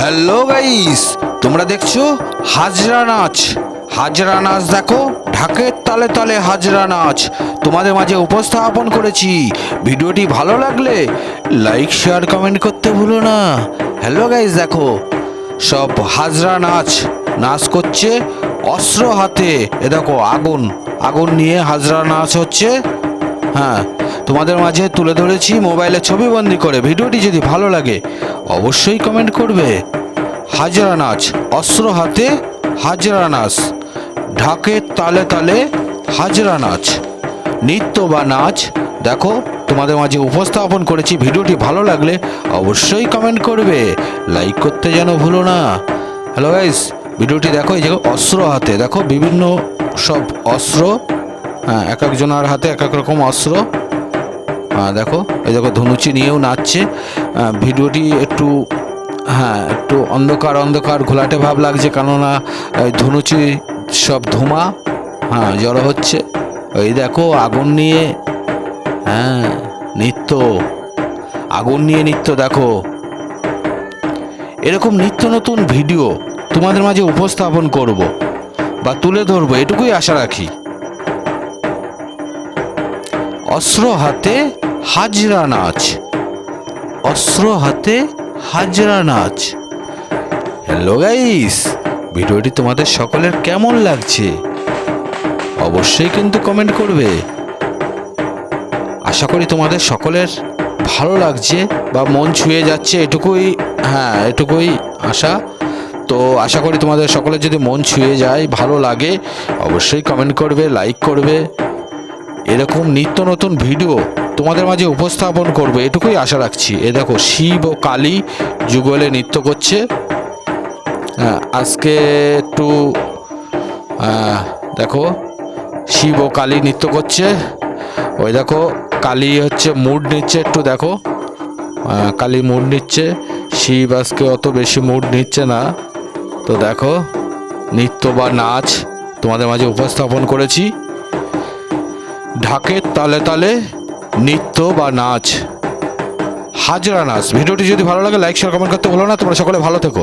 Hello guys তোমরা দেখছ? হাজরা নাচ। হাজরা নাচ দেখো? ঢাকের তালে তালে হাজরা নাচ। তোমাদের মাঝে উপস্থাপন করেছি। ভিডিওটি ভালো লাগলে লাইক শেয়ার কমেন্ট করতে ভুলো না। হ্যালো গাইস দেখো। সব হাজরা নাচ। নাচ করছে অস্ত্র হাতে। এ দেখো, আগুন। আগুন নিয়ে হাজরা নাচ হচ্ছে। হ্যাঁ তোমাদের মাঝে তুলে ধরেছি মোবাইলে ছবি বন্দি করে। ভিডিওটি যদি ভালো লাগে অবশ্যই কমেন্ট করবে। হাজরা নাচ অস্ত্র হাতে হাজরা নাচ ঢাকের তালে তালে হাজরা নাচ নৃত্য বা নাচ, দেখো, তোমাদের মাঝে উপস্থাপন করেছি। ভিডিওটি ভালো লাগলে অবশ্যই কমেন্ট করবে। লাইক করতে যেন ভুলো না। হ্যালো গাইস ভিডিওটি দেখো, এই যে অস্ত্র হাতে, দেখো, বিভিন্ন সব অস্ত্র। হ্যাঁ এক একজনের হাতে এক এক রকম অস্ত্র। হ্যাঁ দেখো, এই দেখো, ধনুচি নিয়েও নাচছে। ভিডিওটি একটু হ্যাঁ একটু অন্ধকার অন্ধকার ঘোলাটে ভাব লাগছে কেননা ধনুচি সব ধোঁয়া হ্যাঁ জড়ো হচ্ছে। এই দেখো, আগুন নিয়ে হ্যাঁ নৃত্য, আগুন নিয়ে নৃত্য, দেখো। এরকম নিত্য নতুন ভিডিও তোমাদের মাঝে উপস্থাপন করব বা তুলে ধরবো, এটুকুই আশা রাখি। অস্ত্র হাতে হাজরা নাচ। অস্ত্র হাতে হাজরা নাচ। হ্যালো গাইস ভিডিওটি তোমাদের সকলের কেমন লাগছে? অবশ্যই কিন্তু কমেন্ট করবে। আশা করি তোমাদের সকলের ভালো লাগছে বা মন ছুঁয়ে যাচ্ছে এটুকুই হ্যাঁ এটুকুই আশা। তো আশা করি তোমাদের সকলের যদি মন ছুঁয়ে যায়, ভালো লাগে, অবশ্যই কমেন্ট করবে লাইক করবে। এরকম নিত্য নতুন ভিডিও তোমাদের মাঝে উপস্থাপন করবে, এটুকুই আশা রাখছি। এ দেখো, শিব ও কালী যুগলে নৃত্য করছে। আজকে একটু দেখো, শিব ও কালী নৃত্য করছে। ওই দেখো, কালী হচ্ছে মুড নিচ্ছে একটু দেখো। কালী মুড নিচ্ছে, শিব আজকে অত বেশি মুড নিচ্ছে না। তো দেখো, নৃত্য বা নাচ তোমাদের মাঝে উপস্থাপন করেছি। ঢাকের তালে তালে নৃত্য বা নাচ হাজরা নাচ। ভিডিওটি যদি ভালো লাগে লাইক শেয়ার কমেন্ট করতে বলো না। তোমরা সকলে ভালো থেকো।